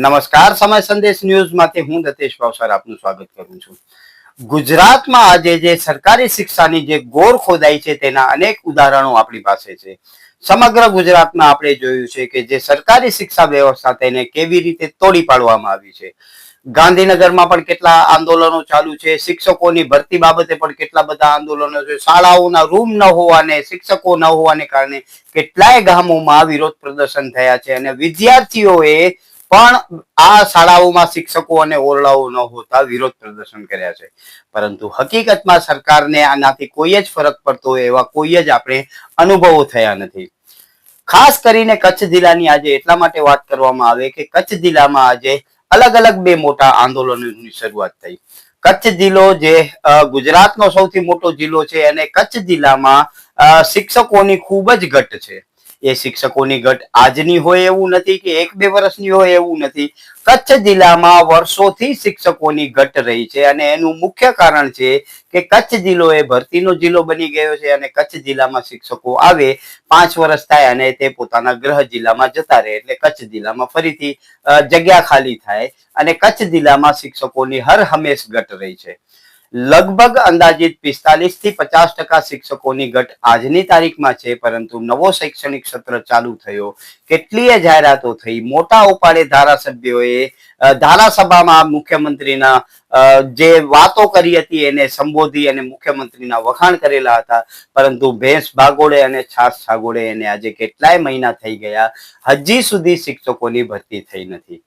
નમસ્કાર, સમય સંદેશ ન્યૂઝમાંથી હું દતેશ ભાવસાર આપનું સ્વાગત કરું છું. ગુજરાતમાં આજે જે સરકારી શિક્ષાની જે ગોર ખોદાઈ છે તેના અનેક ઉદાહરણો આપણી પાસે છે. સમગ્ર ગુજરાતમાં આપણે જોયું છે કે જે સરકારી શિક્ષા વ્યવસ્થા તેને કેવી રીતે તોડી પાડવામાં આવી છે. ગાંધીનગરમાં પણ કેટલા આંદોલનો ચાલુ છે, શિક્ષકોની ભરતી બાબતે પણ કેટલા બધા આંદોલનો છે, શાળાઓના રૂમ ન હોવાને, શિક્ષકો ન હોવાને કારણે કેટલાય ગામોમાં વિરોધ પ્રદર્શન થયા છે અને વિદ્યાર્થીઓએ પણ આ શાળાઓમાં શિક્ષકો અને ઓરડાઓ ન હોતા વિરોધ પ્રદર્શન કર્યા છે. પરંતુ હકીકતમાં સરકારને આનાથી કોઈ જ ફરક પડતો હોય એવા કોઈ જ આપણે અનુભવો થયા નથી. ખાસ કરીને કચ્છ જિલ્લાની આજે એટલા માટે વાત કરવામાં આવે કે કચ્છ જિલ્લામાં આજે અલગ અલગ બે મોટા આંદોલનોની શરૂઆત થઈ. કચ્છ જિલ્લો જે ગુજરાતનો સૌથી મોટો જિલ્લો છે અને કચ્છ જિલ્લામાં શિક્ષકોની ખૂબ જ ઘટ છે. એ શિક્ષકોની ઘટ આજની હોય એવું નથી કે એક બે વર્ષની હોય એવું નથી. કચ્છ જિલ્લામાં વર્ષોથી શિક્ષકોની ઘટ રહી છે અને એનું મુખ્ય કારણ છે કે કચ્છ જિલ્લો એ ભરતીનો જિલ્લો બની ગયો છે અને કચ્છ જિલ્લામાં શિક્ષકો આવે, પાંચ વર્ષ થાય અને તે પોતાના ગ્રહ જિલ્લામાં જતા રહે એટલે કચ્છ જિલ્લામાં ફરીથી જગ્યા ખાલી થાય અને કચ્છ જિલ્લામાં શિક્ષકોની હર હંમેશ ઘટ રહી છે. લગભગ અંદાજિત પિસ્તાલીસથી પચાસ ટકા શિક્ષકોની ઘટ આજની તારીખમાં છે, પરંતુ નવો શૈક્ષણિક સત્ર ચાલુ થયો. કેટલીય જાહેરાતો થઈ. મોટા ઉપાડે ધારાસભ્યોએ ધારાસભામાં મુખ્યમંત્રીના જે વાતો કરી હતી એને સંબોધી અને મુખ્યમંત્રીના વખાણ કરેલા હતા. પરંતુ ભેંસ ભાગોળે અને છાસ છાગોળે એને આજે કેટલાય મહિના થઈ ગયા. હજી સુધી શિક્ષકોની ભરતી થઈ નથી.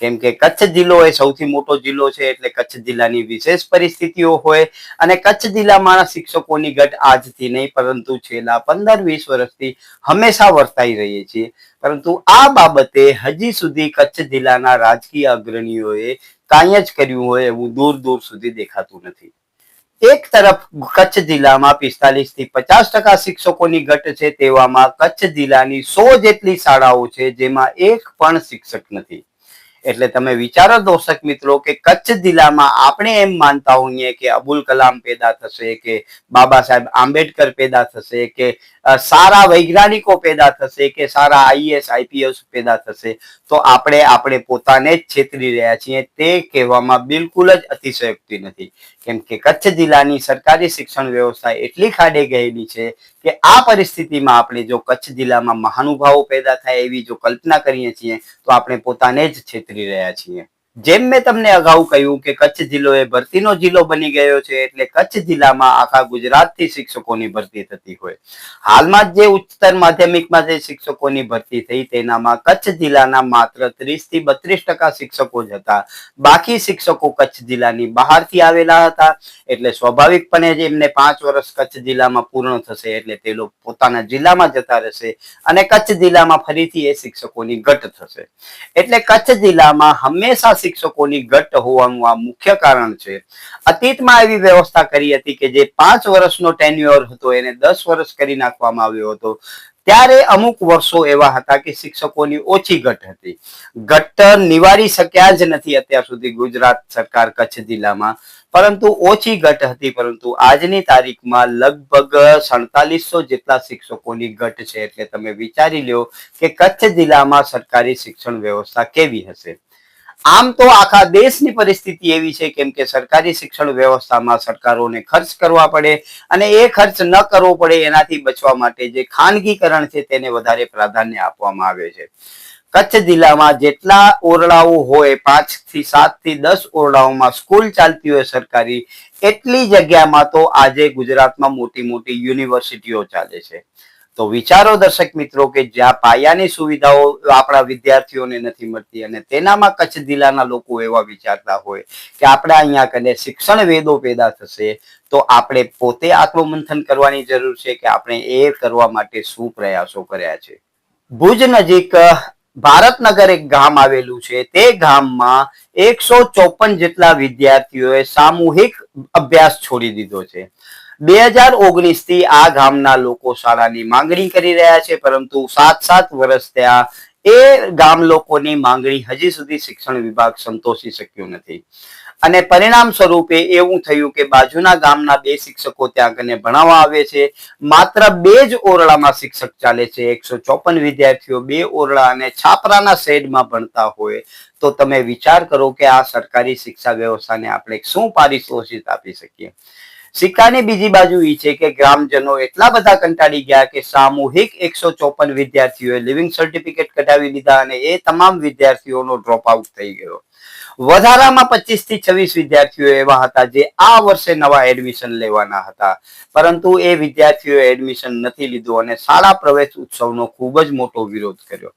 કેમ કે કચ્છ જિલ્લો એ સૌથી મોટો જિલ્લો છે એટલે કચ્છ જિલ્લાની વિશેષ પરિસ્થિતિઓ હોય અને કચ્છ જિલ્લામાં શિક્ષકોની ઘટ આજથી નહીં, પરંતુ છેલ્લા પંદર વીસ વર્ષથી હંમેશા વર્તાઈ રહીએ છીએ. પરંતુ આ બાબતે હજી સુધી કચ્છ જિલ્લાના રાજકીય અગ્રણીઓએ કાંઈ જ કર્યું હોય એવું દૂર દૂર સુધી દેખાતું નથી. એક તરફ કચ્છ જિલ્લામાં પિસ્તાલીસથી પચાસ ટકા શિક્ષકોની ઘટ છે તેવામાં કચ્છ જિલ્લાની સો જેટલી શાળાઓ છે જેમાં એક પણ શિક્ષક નથી. એટલે તમે વિચારો દર્શક મિત્રો કે કચ્છ જિલ્લામાં આપણે એમ માનતા હોઈએ કે અબુલ કલામ પેદા થશે, કે બાબા સાહેબ આંબેડકર પેદા થશે, કે સારા વૈજ્ઞાનિકો પેદા થશે, કે સારા આઈએસ આઈપીએસ પેદા થશે, તો આપણે આપણે પોતાને જ છેતરી રહ્યા છીએ. તે કહેવામાં બિલકુલ જ અતિશયોક્તિ નથી. કેમ કે કચ્છ જિલ્લાની સરકારી શિક્ષણ વ્યવસ્થા એટલી ખાડે ગયેલી છે કે આ પરિસ્થિતિમાં આપણે જો કચ્છ જિલ્લામાં મહાનુભાવો પેદા થાય એવી જો કલ્પના કરીએ છીએ, તો આપણે પોતાને જ છેતરી રહ્યા છીએ. જેમ મેં તમને અગાઉ કહ્યું કે કચ્છ જિલ્લો એ ભરતીનો જિલ્લો બની ગયો છે, એટલે કચ્છ જિલ્લામાં આખા ગુજરાતથી શિક્ષકોની ભરતી થતી હોય. હાલમાં જે ઉચ્ચતર માધ્યમિકમાં જે શિક્ષકોની ભરતી થઈ, તેનામાં કચ્છ જિલ્લાના માત્ર ત્રીસથી બત્રીસ ટકા શિક્ષકો જ હતા. બાકી શિક્ષકો કચ્છ જિલ્લાની બહારથી આવેલા હતા, એટલે સ્વાભાવિકપણે જ એમને પાંચ વર્ષ કચ્છ જિલ્લામાં પૂર્ણ થશે, એટલે તે લોકો પોતાના જિલ્લામાં જતા રહેશે અને કચ્છ જિલ્લામાં ફરીથી એ શિક્ષકોની ઘટ થશે. એટલે કચ્છ જિલ્લામાં હંમેશા શિક્ષકોની ઘટ હોવાનું આ મુખ્ય કારણ છે. અતીતમાં એવી વ્યવસ્થા કરી હતી કે જે પાંચ વર્ષનો ટેન્યુઅર હતો, એને દસ વર્ષ કરી નાખવામાં આવ્યો હતો. ત્યારે અમુક વર્ષો એવા હતા કે શિક્ષકોની ઓછી ઘટ હતી. ઘટ નિવારી શક્યા જ નથી અત્યાર સુધી ગુજરાત સરકાર કચ્છ જિલ્લામાં. પરંતુ ઓછી ઘટ હતી, પરંતુ આજની તારીખમાં લગભગ સડતાલીસો જેટલા શિક્ષકોની ઘટ છે. એટલે તમે વિચારી લ્યો કે કચ્છ જિલ્લામાં સરકારી શિક્ષણ વ્યવસ્થા કેવી હશે? આમ તો આખા દેશની પરિસ્થિતિ એવી છે કેમ કે સરકારી શિક્ષણ વ્યવસ્થામાં સરકારોને ખર્ચ કરવા પડે અને એ ખર્ચ ન કરવો પડે એનાથી બચવા માટે જે ખાનગીકરણ છે તેને વધારે પ્રાધાન્ય આપવામાં આવે છે. કચ્છ જિલ્લામાં જેટલા ઓરડાઓ હોય પાંચથી સાતથી દસ ઓરડાઓમાં સ્કૂલ ચાલતી હોય સરકારી, એટલી જગ્યામાં તો આજે ગુજરાતમાં મોટી મોટી યુનિવર્સિટીઓ ચાલે છે. તો વિચારો દર્શક મિત્રો કે જ્યાં પાયાની સુવિધાઓ આપણા વિદ્યાર્થીઓને નથી મળતી અને તેનામાં કચ્છ જિલ્લાના લોકો એવા વિચારતા હોય કે આપણે અહીંયા કને શિક્ષણ વેદો પેદા થશે, તો આપણે પોતે આત્મમંથન કરવાની જરૂર છે કે આપણે એ કરવા માટે શું પ્રયાસો કર્યા છે. ભુજ નજીક ભારતનગર એક ગામ આવેલું છે. તે ગામમાં એકસો ચોપન જેટલા વિદ્યાર્થીઓએ સામૂહિક અભ્યાસ છોડી દીધો છે. બે હજાર ઓગણીસથી આ ગામના લોકો શાળાની માંગણી કરી રહ્યા છે, પરંતુ સાત સાત વર્ષ ત્યાં એ ગામ લોકોની માંગણી હજી સુધી શિક્ષણ વિભાગ સંતોષી શક્યું નથી. અને પરિણામ સ્વરૂપે એવું થયું કે બાજુના ગામના બે શિક્ષકો ત્યાં ભણાવવા આવે છે. માત્ર બે જ ઓરડામાં શિક્ષક ચાલે છે. એકસો ચોપન વિદ્યાર્થીઓ બે ઓરડા અને છાપરાના શેડમાં ભણતા હોય તો તમે વિચાર કરો કે આ સરકારી શિક્ષા વ્યવસ્થાને આપણે શું પારિતોષિક આપી શકીએ? સિક્કાની બીજી બાજુ એ છે કે ગ્રામજનો એટલા બધા કંટાળી ગયા કે સામૂહિક એકસો ચોપન વિદ્યાર્થીઓએ લિવિંગ સર્ટિફિકેટ કઢાવી લીધા અને એ તમામ વિદ્યાર્થીઓનો ડ્રોપ આઉટ થઈ ગયો. વધારામાં પચીસથી છવ્વીસ વિદ્યાર્થીઓ એવા હતા જે આ વર્ષે નવા એડમિશન લેવાના હતા. પરંતુ એ વિદ્યાર્થીઓએ એડમિશન નથી લીધું અને શાળા પ્રવેશ ઉત્સવનો ખૂબ જ મોટો વિરોધ કર્યો.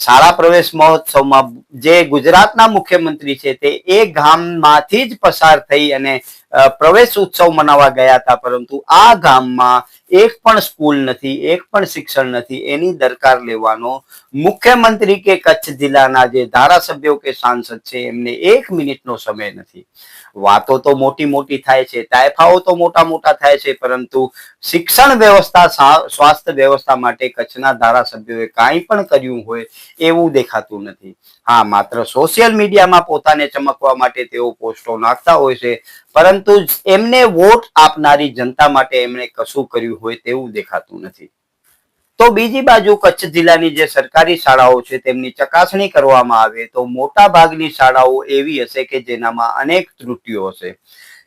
શાળા પ્રવેશ મહોત્સવમાં જે ગુજરાતના મુખ્યમંત્રી છે તે એ ગામમાંથી જ પસાર થઈ અને પ્રવેશ ઉત્સવ મનાવવા ગયા હતા, પરંતુ આ ગામમાં એક પણ સ્કૂલ નથી, એક પણ શિક્ષણ નથી, એની દરકાર લેવાનો મુખ્યમંત્રી કે કચ્છ જિલ્લાના જે ધારાસભ્યો કે સાંસદ છે, એમને એક મિનિટનો સમય નથી. વાતો તો મોટી મોટી થાય છે, તાયફાઓ તો મોટા મોટા થાય છે, પરંતુ શિક્ષણ વ્યવસ્થા સ્વાસ્થ્ય વ્યવસ્થા માટે કચ્છના ધારાસભ્યોએ કાંઈ પણ કર્યું હોય એવું દેખાતું નથી. હા, માત્ર સોશિયલ મીડિયામાં પોતાને ચમકવા માટે તેઓ પોસ્ટો નાખતા હોય છે, પરંતુ એમને વોટ આપનારી જનતા માટે એમણે કશું કર્યું હોય તેવું દેખાતું નથી. તો બીજી બાજુ કચ્છ જિલ્લાની જે સરકારી શાળાઓ છે, તેમની ચકાસણી કરવામાં આવે તો મોટા ભાગની શાળાઓ એવી હશે કે જેનામાં અનેક ત્રુટિઓ હશે.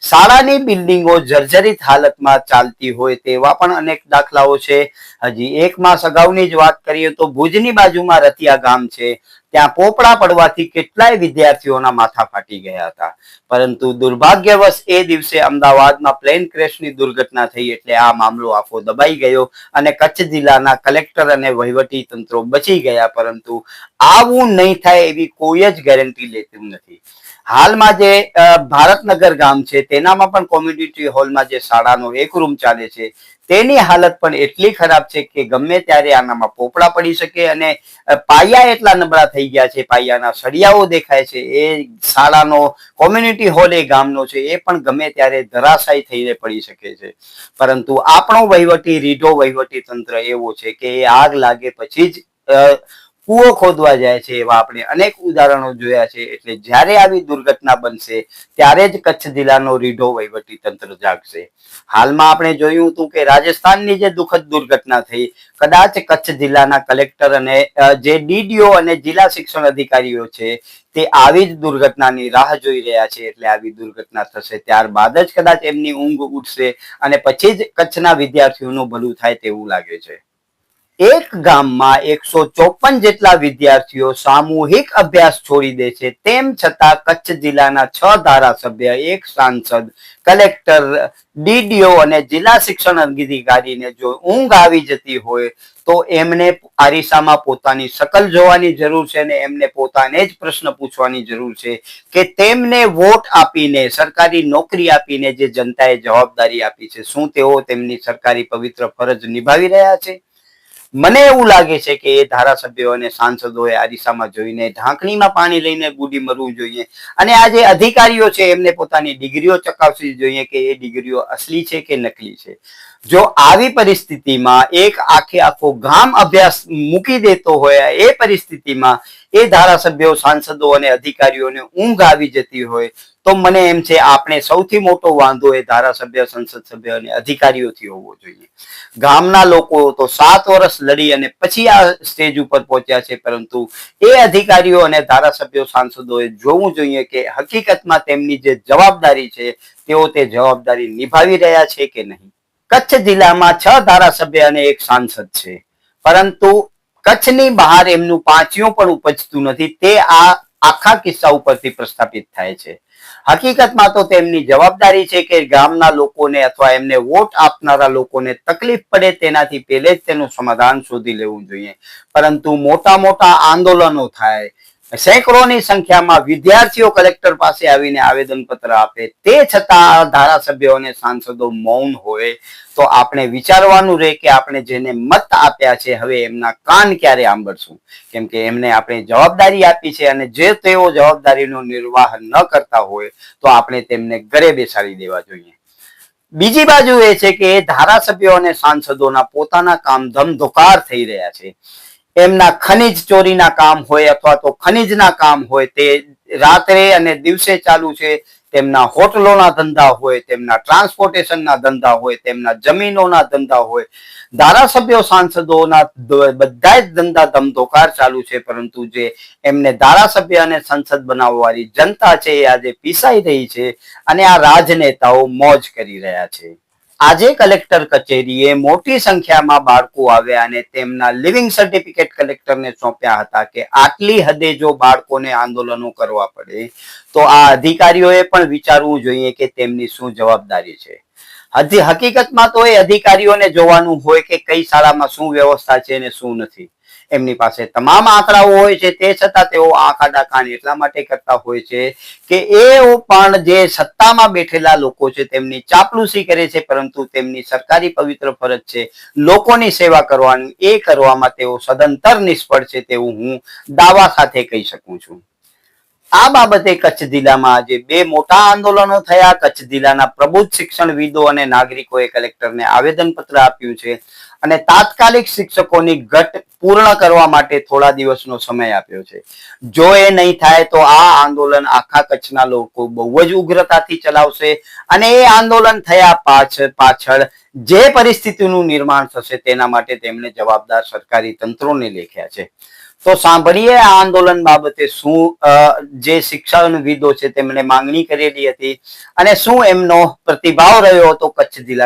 શાળાની બિલ્ડિંગો જર્જરિત હાલતમાં ચાલતી હોય તેવા પણ અનેક દાખલાઓ છે. હજી એક માસ અગાઉની જ વાત કરીએ તો ભુજની બાજુમાં રતિયા ગામ છે. ત્યાં પોપડા પડવાથી કેટલાય વિદ્યાર્થીઓના માથા ફાટી ગયા હતા. પરંતુ દુર્ભાગ્યવશ એ દિવસે અમદાવાદમાં પ્લેન ક્રેશની દુર્ઘટના થઈ એટલે આ મામલો આખો દબાઈ ગયો અને કચ્છ જિલ્લાના કલેક્ટર અને વહીવટી તંત્રો બચી ગયા, પરંતુ આવું નહીં થાય એવી કોઈ જ ગેરંટી લેતું નથી. હાલમાં જે ભારતનગર ગામ છે, તેનામાં પણ કોમ્યુનિટી હોલમાં જે શાળાનો એક રૂમ ચાલે છે તેની હાલત પણ એટલી ખરાબ છે કે ગમે ત્યારે આનામાં પોપડા પડી શકે અને પાયા એટલા નબળા થઈ ગયા છે, પાયાના સળિયાઓ દેખાય છે, એ શાળાનો કોમ્યુનિટી હોલ એ ગામનો છે, એ પણ ગમે ત્યારે ધરાશાયી થઈને પડી શકે છે. પરંતુ આપણો વહીવટી, રીઢો વહીવટી તંત્ર એવો છે કે એ આગ લાગે પછી જ કૂવો ખોદવા જાય છે એવા આપણે અનેક ઉદાહરણો જોયા છે. એટલે જ્યારે આવી દુર્ઘટના બનશે, ત્યારે જ કચ્છ જિલ્લાનો રીઢો વહીવટી તંત્ર જાગશે. હાલમાં આપણે જોયું હતું કે રાજસ્થાનની જે દુઃખદ દુર્ઘટના થઈ, કદાચ કચ્છ જિલ્લાના કલેક્ટર અને જે ડીડીઓ અને જિલ્લા શિક્ષણ અધિકારીઓ છે, તે આવી જ દુર્ઘટનાની રાહ જોઈ રહ્યા છે. એટલે આવી દુર્ઘટના થશે ત્યારબાદ જ કદાચ એમની ઊંઘ ઉઠશે અને પછી જ કચ્છના વિદ્યાર્થીઓનું ભલું થાય તેવું લાગે છે. એક ગામમાં એકસો ચોપન જેટલા વિદ્યાર્થીઓ સામૂહિક અભ્યાસ છોડી દે છે. તેમ છતાં કચ્છ જિલ્લાના છ ધારાસભ્ય, એક સાંસદ, કલેક્ટર, ડીડીઓ અને જિલ્લા શિક્ષણ અધિકારીને જો ઊંઘ આવી જતી હોય તો એમને આરીસામાં પોતાની શકલ જોવાની જરૂર છે અને એમને પોતાને જ પ્રશ્ન પૂછવાની જરૂર છે કે તેમને વોટ આપીને, સરકારી નોકરી આપીને જે જનતાએ જવાબદારી આપી છે, શું તેઓ તેમની સરકારી પવિત્ર ફરજ નિભાવી રહ્યા છે? મને એવું લાગે છે કે એ ધારાસભ્યો અને સાંસદોએ આરીસામાં જોઈને ઢાંકણીમાં પાણી લઈને બુડી મરવું જોઈએ. અને આ જે અધિકારીઓ છે, એમને પોતાની ડિગ્રીઓ ચકાસવી જોઈએ કે એ ડિગ્રીઓ અસલી છે કે નકલી છે. જો આવી પરિસ્થિતિમાં એક આખે આખો ગામ અભ્યાસ મૂકી દેતો હોય, એ પરિસ્થિતિમાં એ ધારાસભ્યો, સાંસદો અને અધિકારીઓને ઊંઘ આવી જતી હોય, તો મને એમ છે આપણે સૌથી મોટો વાંધો એ ધારાસભ્ય, સંસદ સભ્ય અને અધિકારીઓથી હોવો જોઈએ. ગામના લોકો તો સાત વર્ષ લડી અને પછી આ સ્ટેજ ઉપર પહોંચ્યા છે, પરંતુ એ અધિકારીઓ અને ધારાસભ્યો, સાંસદોએ જોવું જોઈએ કે હકીકતમાં તેમની જે જવાબદારી છે, તેઓ તે જવાબદારી નિભાવી રહ્યા છે કે નહીં. કચ્છ જિલ્લામાં છ ધારાસભ્ય અને એક સાંસદ છે. પરંતુ કચ્છની બહાર એમનું પાંચિયું પણ ઉપજતું નથી. તે આ આખા કિસ્સા ઉપરથી પ્રસ્થાપિત થાય છે. હકીકતમાં તો તેમની જવાબદારી છે કે ગામના લોકોને અથવા એમને વોટ આપનારા લોકોને તકલીફ પડે તેનાથી પહેલે જ તેનું સમાધાન શોધી લેવું જોઈએ. પરંતુ મોટા મોટા આંદોલનો થાય સેંકડોની સંખ્યામાં વિદ્યાર્થીઓ કલેક્ટર પાસે આવીને આવેદનપત્ર આપે. તે છતાં ધારાસભ્યો અને સાંસદો મૌન હોય. તો આપણે વિચારવાનું રહે કે આપણે જેને મત આપ્યા છે, હવે એમના કાન ક્યારે આંબરશું? કેમ કે એમને આપણે જવાબદારી આપી છે અને જે તેઓ જવાબદારીનો નિર્વાહ ન કરતા હોય, તો આપણે તેમને ઘરે બેસાડી દેવા જોઈએ. બીજી બાજુ એ છે કે ધારાસભ્યો અને સાંસદોના પોતાના કામ ધમધોકાર થઈ રહ્યા છે. એમના ખનિજ ચોરીના કામ હોય અથવા તો ખનિજના કામ હોય, તે રાત્રે અને દિવસે ચાલુ છે, તેમના હોટલોના ધંધા હોય, તેમના ટ્રાન્સપોર્ટેશનના ધંધા હોય, તેમના જમીનોના ધંધા હોય, ધારાસભ્યો, સાંસદોના બધા જ ધંધા ધમધોકાર ચાલુ છે, પરંતુ જે એમને ધારાસભ્ય અને સંસદ બનાવવાની જનતા છે એ આજે પીસાઈ રહી છે અને આ રાજનેતાઓ મોજ કરી રહ્યા છે. આજે કલેક્ટર કચેરીએ મોટી સંખ્યામાં બાળકો આવ્યા અને તેમના લિવિંગ સર્ટિફિકેટ કલેક્ટરને સોંપ્યા હતા કે આટલી હદે જો બાળકોને આંદોલનો કરવા પડે, તો આ અધિકારીઓએ પણ વિચારવું જોઈએ કે તેમની શું જવાબદારી છે. હકીકતમાં તો એ અધિકારીઓને જોવાનું હોય કે કઈ શાળામાં શું વ્યવસ્થા છે અને શું નથી. એમની પાસે તમામ આંકડાઓ હોય છે, તે છતાં તેઓ આંખ આડા એટલા માટે કરતા હોય છે કે એ પણ જે સત્તામાં બેઠેલા લોકો છે, તેમની ચાપલુસી કરે છે, પરંતુ તેમની સરકારી પવિત્ર ફરજ છે, લોકોની સેવા કરવાની, એ કરવામાં તેઓ સદંતર નિષ્ફળ છે તેવું હું દાવા સાથે કહી શકું છું. આ બાબતે કચ્છ જિલ્લામાં આજે બે મોટા આંદોલનો થયા. કચ્છ જિલ્લાના પ્રબુદ્ધ શિક્ષણવિદો અને નાગરિકોએ કલેક્ટરને આવેદનપત્ર આપ્યું છે અને તાત્કાલિક શિક્ષકોની ઘટ પૂર્ણ કરવા માટે થોડા દિવસનો સમય આપ્યો છે. જો એ નહીં થાય તો આ આંદોલન આખા કચ્છના લોકો બહુ જ ઉગ્રતાથી ચલાવશે અને એ આંદોલન થયા પાછળ પાછળ જે પરિસ્થિતિનું નિર્માણ થશે તેના માટે તેમણે જવાબદાર સરકારી તંત્રોને લેખ્યા છે. તો સાંભળીએ આ આંદોલન બાબતે શું જે શિક્ષણવિદો છે તેમણે માંગણી કરેલી હતી અને શું એમનો પ્રતિભાવ રહ્યો હતો કચ્છ જિલ્લાની